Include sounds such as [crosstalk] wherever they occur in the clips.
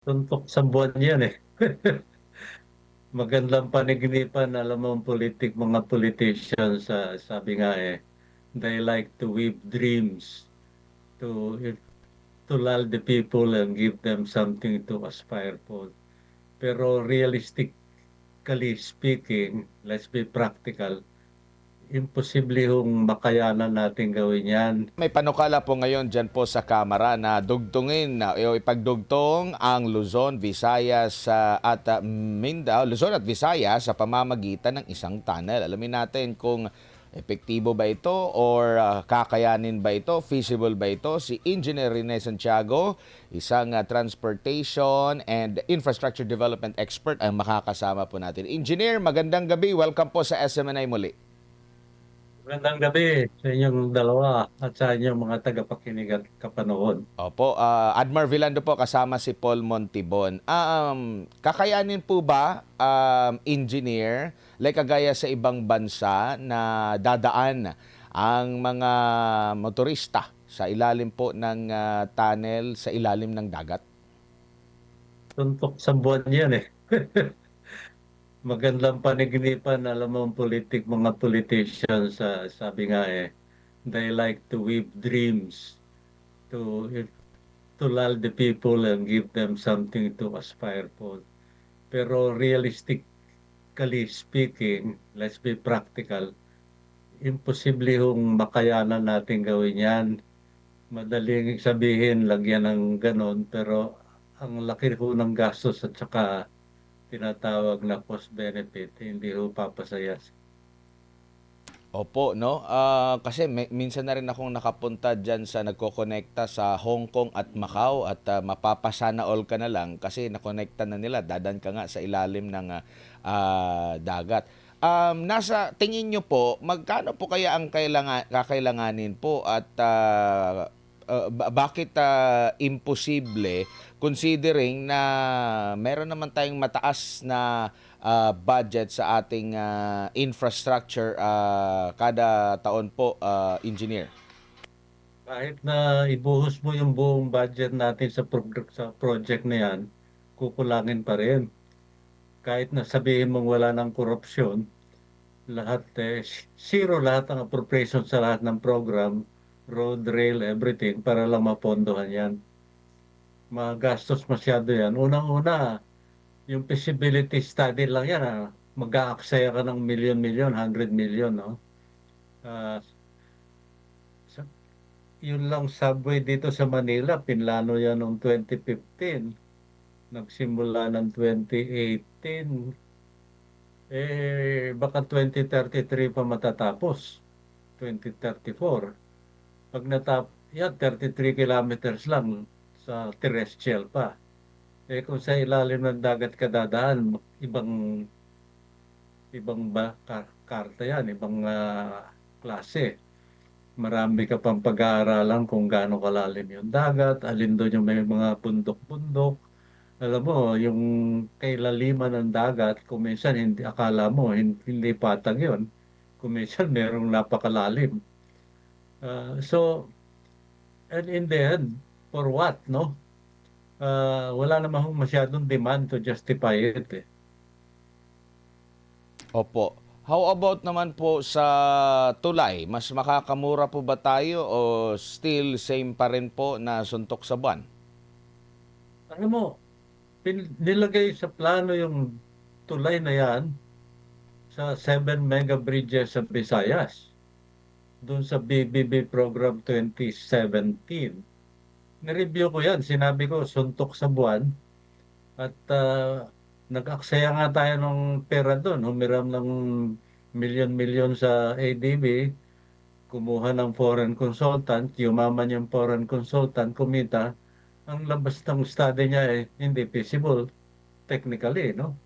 Suntok sa buwan yan eh. [laughs] Magandang panignipan, alam mo ang politik, mga politicians, ah, sabi nga eh, they like to weave dreams to to lull the people and give them something to aspire for. Pero realistically speaking, let's be practical, imposible hong makayanan natin gawin yan. May panukala po ngayon dyan po sa Kamara na dugtungin o ipagdugtong ang Luzon, Visayas ah, at ah, Mindanao, Luzon at Visayas sa pamamagitan ng isang tunnel. Alamin natin kung epektibo ba ito or ah, kakayanin ba ito, feasible ba ito. Si Engineer Rene Santiago, isang transportation and infrastructure development expert ang makakasama po natin. Engineer, magandang gabi. Welcome po sa SMNI muli. Magandang gabi sa inyong dalawa at sa inyong mga tagapakinig at kapanood. Opo, ah, Admar Villando po kasama si Paul Montibon. Um, kakayanin po ba um, engineer like kagaya sa ibang bansa na dadaan ang mga motorista sa ilalim po ng ah, tunnel sa ilalim ng dagat? Suntok sa buwan yan eh. [laughs] Magandang panignipan, alam mo ang politik, mga politicians, ah, sabi nga eh, they like to weave dreams to to lull the people and give them something to aspire for. Pero realistically speaking, let's be practical, imposible hong makayanan natin gawin yan. Madaling sabihin, lagyan ng ganon, pero ang laki ho ng gastos at saka tinatawag na cost benefit, hindi ho papasaya. Opo, no? Ah, kasi may- minsan na rin akong nakapunta dyan sa nagkokonekta sa Hong Kong at Macau at ah, mapapasana all ka na lang kasi nakonekta na nila. Dadan ka nga sa ilalim ng ah, ah, dagat. Um, nasa tingin nyo po, magkano po kaya ang kailangan, kakailanganin po at ah, ba- bakit ah, imposible considering na meron naman tayong mataas na ah, budget sa ating ah, infrastructure ah, kada taon po, ah, engineer? Kahit na ibuhos mo yung buong budget natin sa, prog- sa project na yan, kukulangin pa rin. Kahit na sabihin mong wala ng korupsyon, lahat eh, zero lahat ang appropriation sa lahat ng program, road, rail, everything, para lang mapondohan yan. Magastos masyado yan. Unang-una, yung feasibility study lang yan, ah. mag-aaksaya ka ng million-million, 100 million, no? Sa- yun lang subway dito sa Manila, pinlano yan noong 2015. Nagsimula ng 2018. Eh, baka 2033 pa matatapos. 2034. Pag natap, yan, 33 kilometers lang sa terrestrial pa. Eh, kung sa ilalim ng dagat ka dadaan, ibang ibang ba, kar- karta yan, ibang ah, klase marami ka pang pag-aaralan kung gaano kalalim yung dagat, alin doon yung may mga bundok-bundok. Alam mo, yung kailaliman ng dagat, kung minsan hindi, akala mo hindi, hindi patag yun. Kung minsan merong napakalalim. Ah, so, and in the end, for what, no? Ah, wala namang masyadong demand to justify it. Eh. Opo. How about naman po sa tulay? Mas makakamura po ba tayo o still same pa rin po na suntok sa buwan? Ano mo, nilagay sa plano yung tulay na yan sa 7 mega bridges sa Visayas. Doon sa BBB program 2017. Nireview ko yan. Sinabi ko, suntok sa buwan. At ah, nag-aksaya nga tayo ng pera doon. Humiram ng milyon-milyon sa ADB. Kumuha ng foreign consultant. Yumaman yung foreign consultant. Kumita ang labas ng study niya eh, hindi feasible technically, no?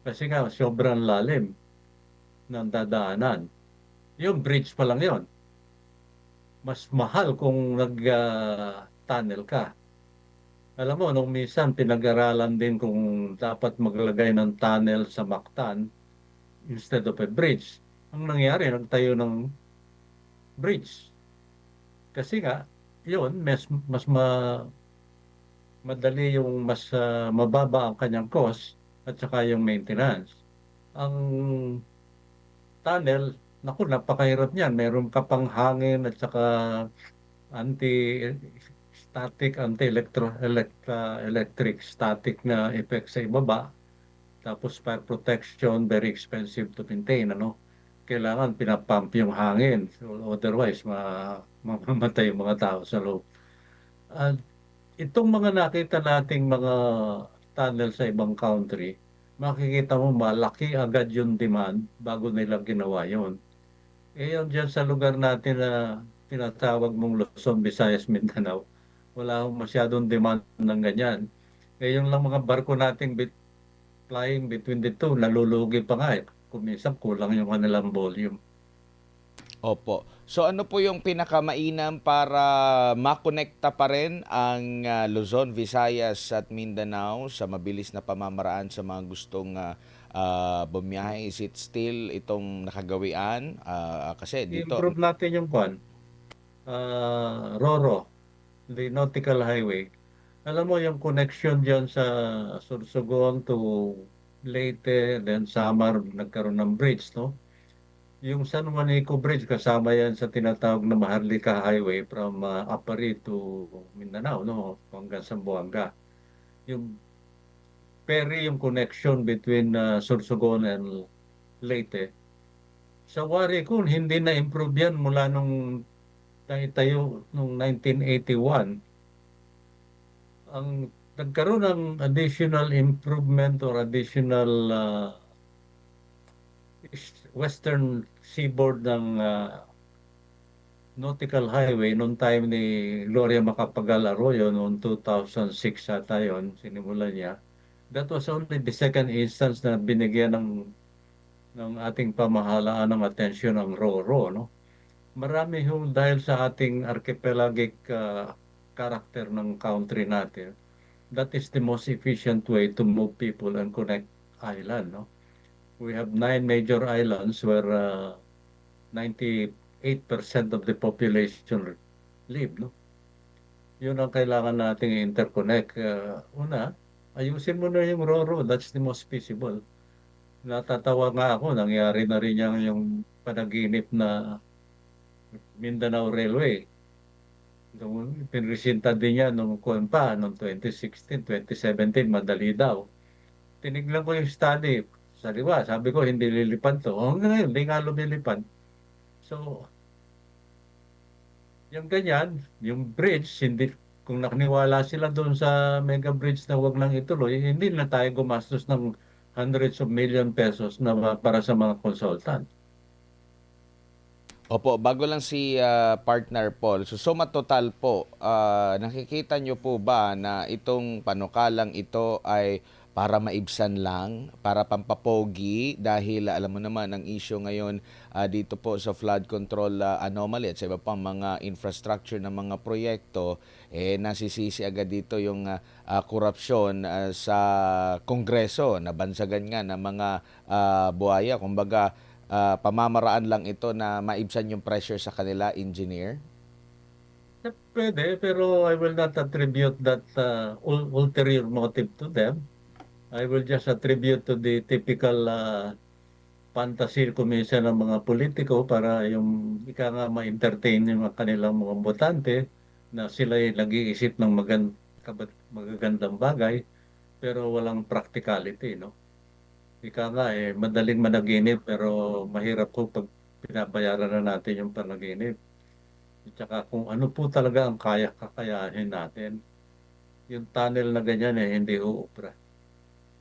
Kasi nga, sobrang lalim ng dadaanan. Yung bridge pa lang yon. Mas mahal kung nag-tunnel ka. Alam mo, nung minsan pinag-aralan din kung dapat maglagay ng tunnel sa Mactan instead of a bridge. Ang nangyari, nagtayo ng bridge. Kasi nga, yun, mas, mas ma, madali yung mas ah, mababa ang kanyang cost at saka yung maintenance. Ang tunnel, naku, napakahirap niyan. Meron ka pang hangin at saka anti-static, anti-electro electra, electric static na effect sa ibaba. Tapos fire protection, very expensive to maintain, ano? Kailangan pinapump yung hangin. So, otherwise, ma mamamatay yung mga tao sa loob. At itong mga nakita nating mga tunnel sa ibang country, makikita mo malaki agad yung demand bago nila ginawa yon. Eh yung dyan sa lugar natin na tinatawag mong Luzon, Visayas, Mindanao, wala akong masyadong demand ng ganyan. Eh yung lang mga barko nating bit, flying between the two, nalulugi pa nga eh. Kung minsan kulang yung kanilang volume. Opo. So ano po yung pinakamainam para makonekta pa rin ang ah, Luzon, Visayas at Mindanao sa mabilis na pamamaraan sa mga gustong ah, ah, bumiyahe? Is it still itong nakagawian? Ah, kasi dito I-improve natin yung kwan. Ah, Roro, the nautical highway. Alam mo yung connection diyan sa Sorsogon to Leyte, then Samar, nagkaroon ng bridge, no? Yung San Juanico Bridge, kasama yan sa tinatawag na Maharlika Highway from uh, Apari to Mindanao, no? Hanggang Zamboanga. Yung ferry, yung connection between uh, Sorsogon and Leyte. Sa Warikon, hindi na-improve yan mula nung tayo nung 1981. Ang nagkaroon ng additional improvement or additional uh, western seaboard ng uh, nautical highway noong time ni Gloria Macapagal Arroyo noong 2006 ata yun, sinimulan niya. That was only the second instance na binigyan ng ng ating pamahalaan ng atensyon ng RORO, no? Marami yung dahil sa ating archipelagic uh, character ng country natin. That is the most efficient way to move people and connect island, no? We have nine major islands where uh, 98% of the population live, no? Yun ang kailangan nating interconnect. Uh, una, ayusin mo na yung RORO. That's the most feasible. Natatawa nga ako, nangyari na rin yung, yung panaginip na Mindanao Railway. Nung pinresinta din niya nung kuwan pa, noong 2016, 2017, madali daw. Tinignan ko yung study. Sa liwa, sabi ko, hindi lilipad to. Oh, ngayon, hindi nga lumilipad. So, yung ganyan, yung bridge, hindi, kung nakaniwala sila doon sa mega bridge na wag nang ituloy, hindi na tayo gumastos ng hundreds of million pesos na para sa mga consultant. Opo, bago lang si ah, partner Paul. So suma total po, ah, nakikita nyo po ba na itong panukalang ito ay para maibsan lang, para pampapogi dahil alam mo naman ang issue ngayon ah, dito po sa flood control ah, anomaly at sa iba pang mga infrastructure ng mga proyekto eh nasisisi agad dito yung ah, ah, korupsyon ah, sa kongreso na bansagan nga ng mga ah, buhaya kumbaga ah, pamamaraan lang ito na maibsan yung pressure sa kanila, engineer? Pwede, pero I will not attribute that uh, ul- ulterior motive to them. I will just attribute to the typical uh, fantasy kuminsan ng mga politiko para yung ika nga ma-entertain yung kanilang mga botante na sila ay nag-iisip ng magan kabat- magagandang bagay pero walang practicality, no? Ika nga eh, madaling managinip pero mahirap ko pag pinabayaran na natin yung panaginip. At saka kung ano po talaga ang kaya kakayahin natin. Yung tunnel na ganyan eh, hindi uubra.